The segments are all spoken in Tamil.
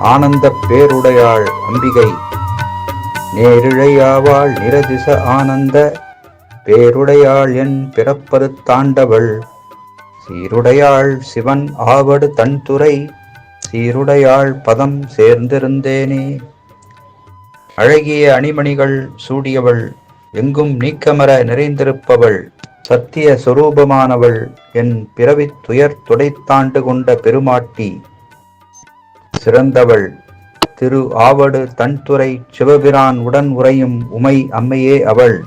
ஆனந்த பேருடையாள் அம்பிகை. நேரிழையாவாள் நிரதிச ஆனந்த பேருடையாள் என் பிறப்பது தாண்டவள். சீருடையாள் சிவன் ஆவடு தன்துறை சீருடையாள் பதம் சேர்ந்திருந்தேனே. அழகிய அணிமணிகள் சூடியவள் எங்கும் நீக்கமர நிறைந்திருப்பவள் சத்திய சுரூபமானவள் என் பிறவித் துயர் துடைத்தாண்டு கொண்ட பெருமாட்டி. சிறந்தவள் திரு ஆவடு தன்துறை சிவபிரான் உடன் உறையும் உமை அம்மையே அவள்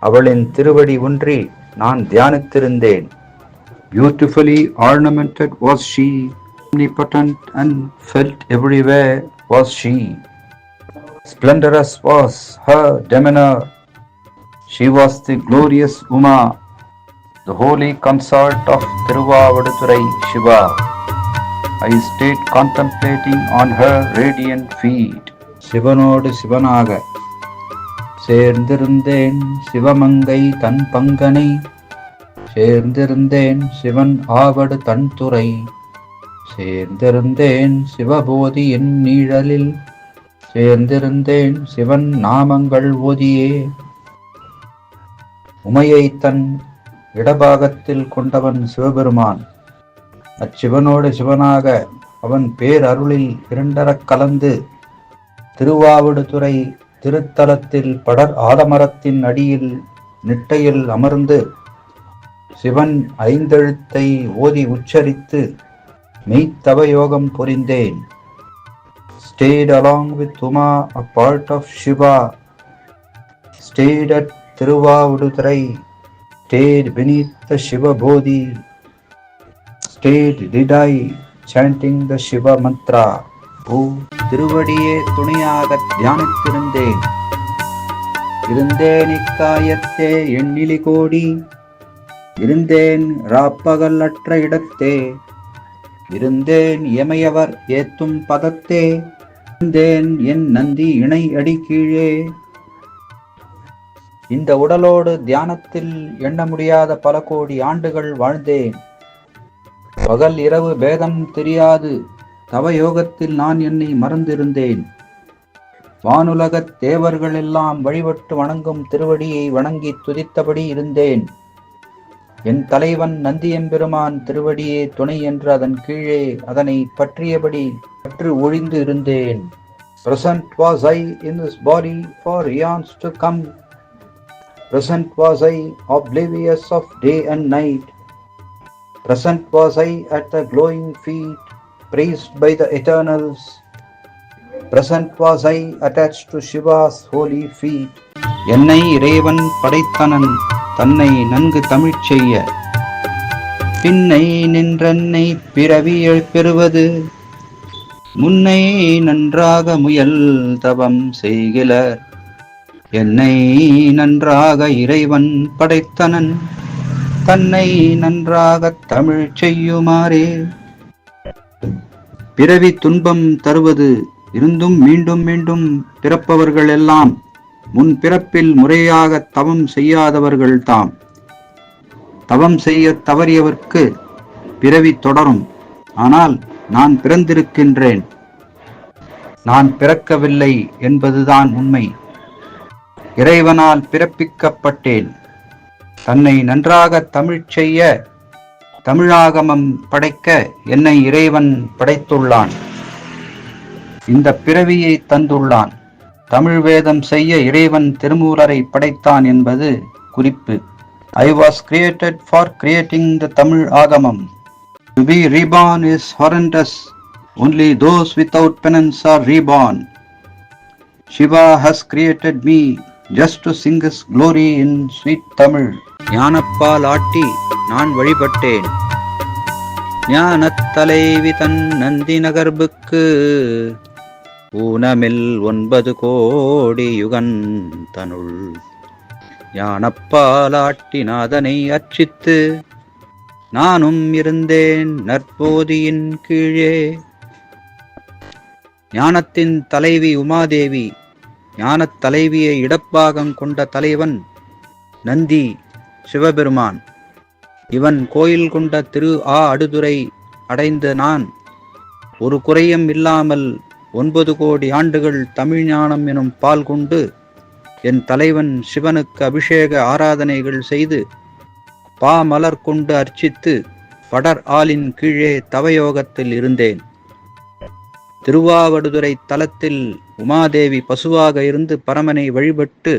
அவளின் திருவடி ஒன்றி நான் தியானித்திருந்தேன் Beautifully ornamented was she, omnipotent and felt everywhere was she. Splendorous was her demeanor. She was the glorious Uma, the holy consort of Thiruvavudurai Shiva. I stayed contemplating on her radiant feet சிவனோடு சிவனாக சேர்ந்திருந்தேன் சிவமங்கை தன் பங்கனை. சேர்ந்திருந்தேன் சிவன் ஆவடு தன்துறை சேர்ந்திருந்தேன் சிவபோதி என் நீழலில். சேர்ந்திருந்தேன் சிவன் நாமங்கள் ஓதியே. உமையை தன் இடபாகத்தில் கொண்டவன் சிவபெருமான். அச்சிவனோடு சிவனாக அவன் பேரருளில் இரண்டரக் கலந்து திருவாவடுதுறை திருத்தலத்தில் படர் ஆலமரத்தின் அடியில் நிட்டையில் அமர்ந்து சிவன் ஐந்தெழுத்தை ஓதி உச்சரித்து மெய்த்தவயோகம் புரிந்தேன். Stayed along with Uma a part of Shiva stayed at Thiruvavudurai, stayed beneath the stayed டிடாய் chanting the Shiva mantra. ஓ திருவடியே துணையாக தியானித்திருந்தேன். இருந்தேன் இக்காயத்தே எண்ணிலி கோடி. இருந்தேன் ராப்பகலற்ற இடத்தே. இருந்தேன் எமையவர் ஏத்தும் பதத்தே. இருந்தேன் என் நந்தி இணை அடி கீழே. இந்த உடலோடு தியானத்தில் எண்ண முடியாத பல கோடி ஆண்டுகள் வாழ்ந்தேன். பகல் இரவு பேதம் தெரியாது. தவயோகத்தில் நான் என்னை மறந்திருந்தேன். வானுலகத் தேவர்கள் எல்லாம் வழிபட்டு வணங்கும் திருவடியை வணங்கி துதித்தபடி இருந்தேன். என் தலைவன் நந்தியம்பெருமான் திருவடியே துணை என்று அதன் கீழே அதனை பற்றியபடி பற்று ஒழிந்து இருந்தேன். Present was I in this body for aeons to come present was I oblivious of day and night Present was I at the glowing feet, praised by the eternals. Present was I attached to Shiva's holy feet. என்னை இறைவன் படைத்தனன் தன்னை நன்கு தமிழ் செய்ய பின்னை நின்றன்னை பிறவி பெறுவது முன்னை நன்றாக முயல் தவம் செய்கிலர் என்னை நன்றாக இறைவன் படைத்தனன் தன்னை நன்றாக தமிழ் செய்யுமாறே. பிறவி துன்பம் தருவது இருந்தும் மீண்டும் மீண்டும் பிறப்பவர்கள் எல்லாம் முன் பிறப்பில் முறையாக தவம் செய்யாதவர்கள் தாம். தவம் செய்ய தவறியவர்க்கு பிறவி தொடரும். ஆனால் நான் பிறந்திருக்கின்றேன். நான் பிறக்கவில்லை என்பதுதான் உண்மை. இறைவனால் பிறப்பிக்கப்பட்டேன். தன்னை நன்றாக தமிழ் செய்ய தமிழாகமம் படைக்க என்னை இறைவன் படைத்துள்ளான். இந்த பிறவியை தந்துள்ளான். தமிழ் வேதம் செய்ய இறைவன் திருமூலரை படைத்தான் என்பது குறிப்பு. I was created for creating the Tamil Agamam. To be reborn is horrendous only those without penance are reborn Shiva has created me just to sing his glory in sweet Tamil ஞானப்பால் ஆட்டி நான் வழிபட்டேன். ஞானத் தலைவி தன் நந்தி நகர்புக்கு ஊனமில் ஒன்பது கோடி யுகன் தனுள். ஞானப்பாலாட்டி நாதனை அர்ச்சித்து நானும் இருந்தேன் நற்போதியின் கீழே. ஞானத்தின் தலைவி உமாதேவி ஞானத் தலைவியை இடப்பாகம் கொண்ட தலைவன் நந்தி. சிவபெருமான். இவன் கோயில் கொண்ட திரு ஆ அடுதுரை அடைந்த நான் ஒரு குறையும் இல்லாமல் ஒன்பது கோடி ஆண்டுகள் தமிழ் ஞானம் எனும் பால் கொண்டு என் தலைவன் சிவனுக்கு அபிஷேக ஆராதனைகள் செய்து பாமலர் கொண்டு அர்ச்சித்து படர் ஆளின் கீழே தவயோகத்தில் இருந்தேன். திருவாவடுதுறை தலத்தில் உமாதேவி பசுவாக இருந்து பரமனை வழிபட்டு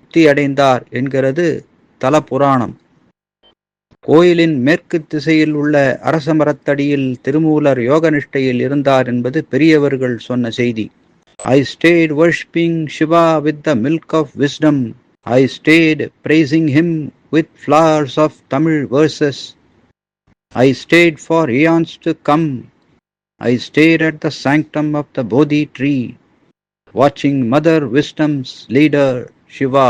முக்தி அடைந்தார் என்கிறது தல புராணம் கோயிலின் மேற்கு திசையில் உள்ள அரச மரத்தடியில் திருமூலர் யோகனிஷ்டையில் இருந்தார் என்பது பெரியவர்கள் சொன்ன செய்தி I stayed worshipping Shiva with the milk of wisdom I stayed praising him with flowers of Tamil verses I stayed for aeons to come I stayed at the sanctum of the Bodhi tree வாட்சிங் மதர் விஸ்டம்ஸ் லீடர் சிவா